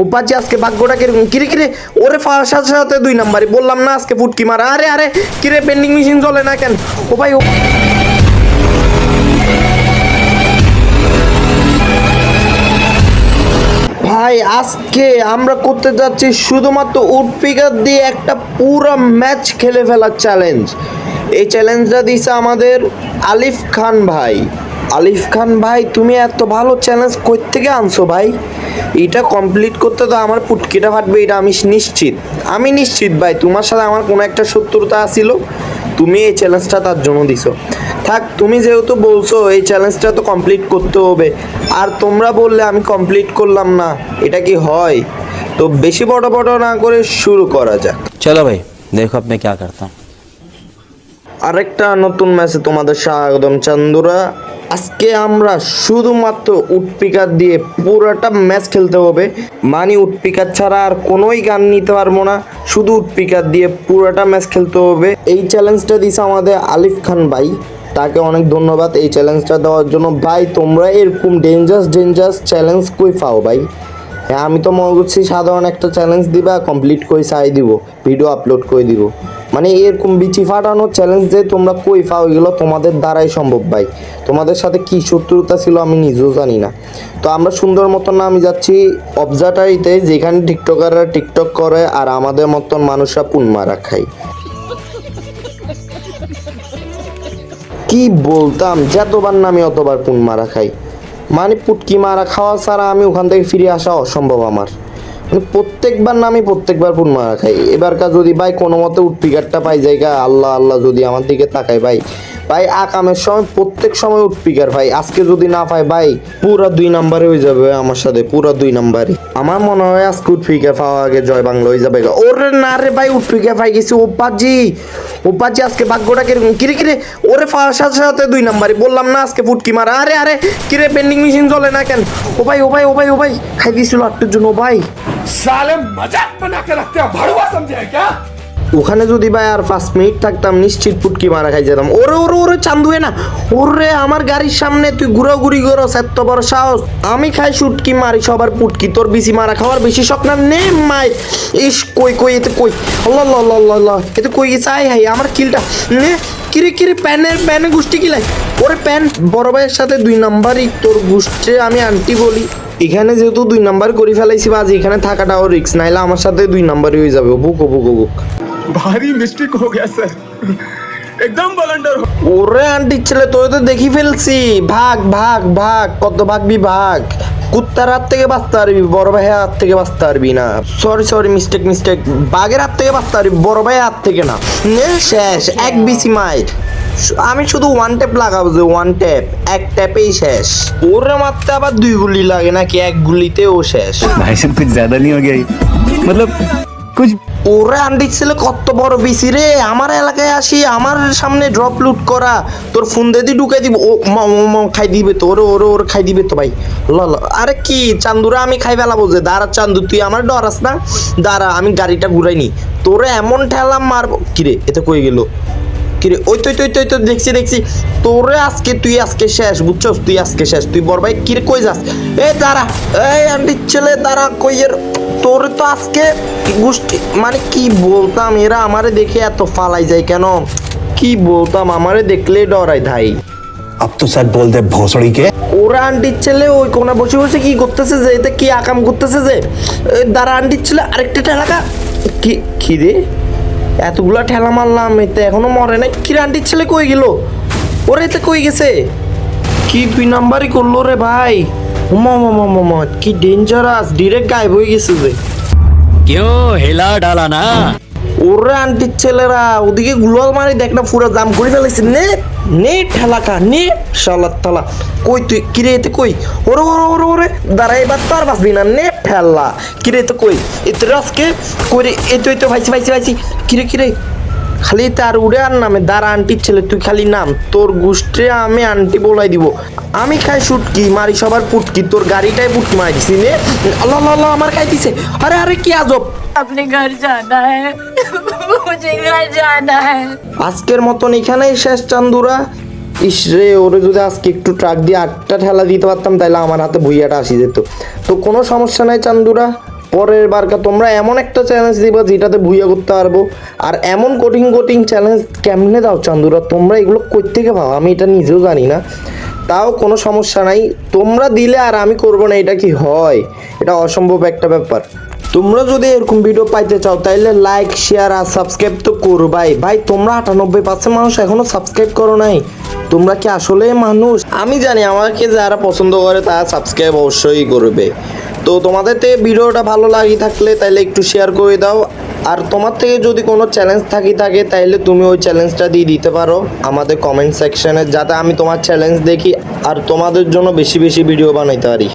ও আজকে ভাগ্যটা কীরকম? কিরে কিরে? ওরে সাথে সাথে দুই নাম্বারই। বললাম, না, আজকে ফুটকি মারা। আরে আরে, কিরে পেন্ডিং মেশিন চলে না কেন? ও ভাই ও ভাই, আজকে আমরা করতে যাচ্ছি শুধুমাত্র উড পিকার দিয়ে একটা পুরো ম্যাচ খেলে ফেলার চ্যালেঞ্জ এই চ্যালেঞ্জটা দিছে আমাদের আলিফ খান ভাই। আলিফ খান ভাই তুমি এত ভালো চ্যালেঞ্জ কই থেকে আনছো ভাই? এটা কমপ্লিট করতে তো আমার পুটকিটা ফাটবে এটা আমি নিশ্চিত। আমি নিশ্চিত ভাই তোমার সাথে আমার কোনো একটা শত্রুতা ছিল তুমি এই চ্যালেঞ্জটা তার জন্য দিছো। থাক তুমি যেহেতু বলছো এই চ্যালেঞ্জটা তো কমপ্লিট করতে হবে আর তোমরা বললে আমি কমপ্লিট করলাম না এটা কি হয়? তো বেশি বড় বড় না করে শুরু করা যাক। চলো ভাই দেখো আপনি কে করতাম আরেকটা নতুন ম্যাচে তোমাদের স্বাগতম চান্দুরা। আজকে আমরা শুধুমাত্র উটপিকার দিয়ে পুরোটা ম্যাচ খেলতে হবে। মানে উটপিকার ছাড়া আর কোনোই গান নিতে পারব না। শুধু উটপিকার দিয়ে পুরোটা ম্যাচ খেলতে হবে। এই চ্যালেঞ্জটা দিছে আমাদের আলিফ খান ভাই। তাকে অনেক ধন্যবাদ এই চ্যালেঞ্জটা দেওয়ার জন্য। ভাই, তোমরা এরকম ডেঞ্জারাস ডেঞ্জারাস চ্যালেঞ্জ কই পাও ভাই? হ্যাঁ আমি তো মনে করছি সাধারণ একটা চ্যালেঞ্জ দিবা কমপ্লিট করে চাই দিব ভিডিও আপলোড করে দিব। মানে এরকম বিচি ফাটানো চ্যালেঞ্জ যে তোমরা কই পাও, এগুলো তোমাদের দ্বারাই সম্ভব ভাই। তোমাদের সাথে কি শত্রুতা ছিল আমি নিজেও জানি না। তো আমরা সুন্দর মতন না, আমি যাচ্ছি অবজারটারিতে যেখানে টিকটকাররা টিকটক করে আর আমাদের মতন মানুষরা পুনমারা খায়। কি বলতাম, যতবার না আমি অতবার পুন মারা খাই। মানে পুটকি মারা খাওয়া ছাড়া আমি ওখান থেকে ফিরে আসা অসম্ভব আমার। প্রত্যেকবার না আমি প্রত্যেকবার পুন মারা খাই। এবারকার যদি ভাই কোনো মতে উঠপিকারটা পাই জায়গা আল্লাহ আল্লাহ যদি আমার দিকে তাকায় ভাই ভাই আকামের সময়, প্রত্যেক সময় উৎপিকার ভাই। আজকে যদি না পাই ভাই, পুরা দুই নাম্বারে হয়ে যাবে আমার সাথে, পুরা দুই নাম্বারে। আমার মনে হয় আজকে উৎপিকার পাওয়া আগে জয় বাংলা হয়ে যাবে ওরে না রে ভাই উৎপিকার পাই গেছি, ওপাজি। ওপাজি আজকে ভাগ্যটা কীরকম? কিরে কিরে? ওরে পাওয়ার সাথে সাথে দুই নাম্বারে। বললাম না আজকে ফুটকি মারা। আরে আরে, কিরে পেন্ডিং মেশিন চলে না কেন? ও ভাই ও ভাই ও ভাই ও ভাই, খাই দিয়েছিল আটটার জন্য, ও ভাই। সালে মজাক বানাকে রাখতে ভাড়ুয়া সমঝে क्या ওখানে যদি ভাই আর পাঁচ মিনিট থাকতাম, নিশ্চিত পুটকি মারা খাই যেতাম ওরে ওরে ওরে, চান্দুয়ে না। ওরে, আমার গাড়ির সামনে তুই ঘুরাঘুরি করো এত বড় সাহস। আমি খাই সুটকি মারি সবার পুটকি। তোর বেশি মারা খাওয়ার বেশি শখ না? নে, মাই। ইস, কই কই, এতে কই? এতে কই গেছে? আয় হাই আমার কিলটা। নে, কিরে কিরে, প্যানের, প্যানে গুষ্টি কিলাই ওরে, প্যান, বড় ভাইয়ের সাথে দুই নাম্বারই তোর গুষ্টে আমি আন্টি বলি। এখানে যেহেতু দুই নাম্বার করে ফেলাইছি বাজ এখানে থাকাটাও রিক্স নাইলে আমার সাথে দুই নাম্বারই হয়ে যাবে। বুক বুক বুক ভারী মিস্টেক হয়ে গেছে একদম বলান্ডার ওরে আন্টি ছেলে তোই তো দেখি ফেলছি। ভাগ ভাগ ভাগ কত ভাগবি ভাগ। কুত্তার হাত থেকে বাঁচতে পারবি বড় ভাইয়ের হাত থেকে বাঁচতে পারবি না। সরি সরি মিস্টেক মিস্টেক বাঘের হাত থেকে বাঁচতে পারবি বড় ভাইয়ের হাত থেকে না। শেষ এক বিসি মাইর আমি শুধু ওয়ান ট্যাপ লাগাবো যে ওয়ান ট্যাপ এক ট্যাপেই শেষ। ওরে মারতে আবার দুই গুলি লাগে নাকি এক গুলিতেও শেষ। ভাই সব কিছু জ্যাদা নিয়ে গেই মতলব ওরে আন্টির ছেলে, কত বড় বিসি রে। আমার এলাকায় আসি, আমার সামনে ড্রপ লুট করা। তোর ফোন দিয়ে ঢুকাই দিব। ও খাই দিবে তো। ওরে ওরে ওর খাই দিবে তো ভাই। ল আরে কি, চান্দুরা আমি খাই ফেলাবো যে। দাঁড়া চান্দু, তুই আমার ডরাস না। দাঁড়া, আমি গাড়িটা ঘুরাইনি তোরে এমন ঠেলাম মারব কিরে এতে কই গেল? কিরে ওই তো ওই তো দেখছি দেখছি। তোরে আজকে তুই আজকে শেষ বুঝছস? তুই আজকে শেষ। তুই বড় ভাই কিরে কই যাস? এ তারা এই আন্টি ছেলে তারা কই এর? তোর তো আজকে গোষ্ঠী মানে কি বলতাম এরা আমারে দেখে এত ফালাই যায় কেন? কি বলতাম আমারে দেখলে ডরাই ভাই আপ তো স্যার বল দে ভোসড়িকে ওরা আন্টির ছেলে ওই কোনা বসে বসে কি করতেছে যে? এতে কি আকাম করতেছে যে? দাঁড়া আন্টির ছেলে আরেকটা ঠেলাকা। কি কি রে? এতগুলা ঠেলা মারলাম এতে এখনও মরে নাই। কিরান্টির ছেলে কই গেল? ওরে এতে কই গেছে? কি দুই নাম্বারই করল রে ভাই? উমা কি ডেঞ্জারাস ডিরেক্ট গায়েব হয়ে গেছে যে। কেউ হেলা ডালা না? ওরে আন্টির ছেলেরা ওদিকে গুলোয়াল মারি দেখ না পুরো জাম করে ফেলেছেন নে। নে ঠেলাকা নে শালা তালা। কই তুই? কিরে এতে কই? ওরে ওরে ওরে ওরে, দাঁড়া, এবার তো আর বাঁচবি না নে ঠেলা। কিরে এতে কই? এতে আজকে করে এতে তো ভাইছি ভাইছি ভাইছি। কিরে কিরে? খালি তার উড়ে আর নামে দাঁড়া আন্টির ছেলে তুই খালি নাম তোর গুষ্টে আমি আন্টি বলাই দিব। আমি খাই শুটকি মারি সবার পুটকি তোর গাড়িটাই পুটকি মারিছি নে। আল্লাহ আল্লাহ আমার খাইতিছে। আরে আরে কি আজব। আপনি ঘর জানা হ্যাঁ আজকের মতন এখানেই শেষ চান্দুরা। ইস রে ওরে যদি আজকে একটু ট্রাক দিয়ে আটটা ঠেলা দিতে পারতাম তাহলে আমার হাতে ভুইয়াটা আসি যেত। তো কোনো সমস্যা নাই চান্দুরা। পরের বারকা তোমরা এমন একটা চ্যালেঞ্জ দিবা যেটাতে ভুইয়া করতে পারব। আর এমন কঠিন কঠিন চ্যালেঞ্জ কেমনে দাও চান্দুরা? তোমরা এগুলো কই থেকে পাও আমি এটা নিজেও জানি না। তাও কোনো সমস্যা নাই। তোমরা দিলে আর আমি করব না, এটা কি হয়? এটা অসম্ভব একটা ব্যাপার। তোমরা যদি এরকম ভিডিও পাইতে চাও তাহলে লাইক শেয়ার আর সাবস্ক্রাইব তো করবাই। ভাই, তোমরা আটানব্বই পার্সেন্ট মানুষ এখনও সাবস্ক্রাইব করো নাই। তোমরা কি আসলে মানুষ? আমি জানি আমাকে যারা পছন্দ করে, তারা সাবস্ক্রাইব অবশ্যই করবে। তো তোমাদেরতে ভিডিওটা ভালো লাগি থাকলে তাহলে একটু শেয়ার করে দাও। আর তোমার থেকে যদি কোনো চ্যালেঞ্জ থাকি থাকে তাহলে তুমি ওই চ্যালেঞ্জটা দিয়ে দিতে পারো আমাদের কমেন্ট সেকশনে যাতে আমি তোমার চ্যালেঞ্জ দেখি আর তোমাদের জন্য বেশি বেশি ভিডিও বানাইতে পারি।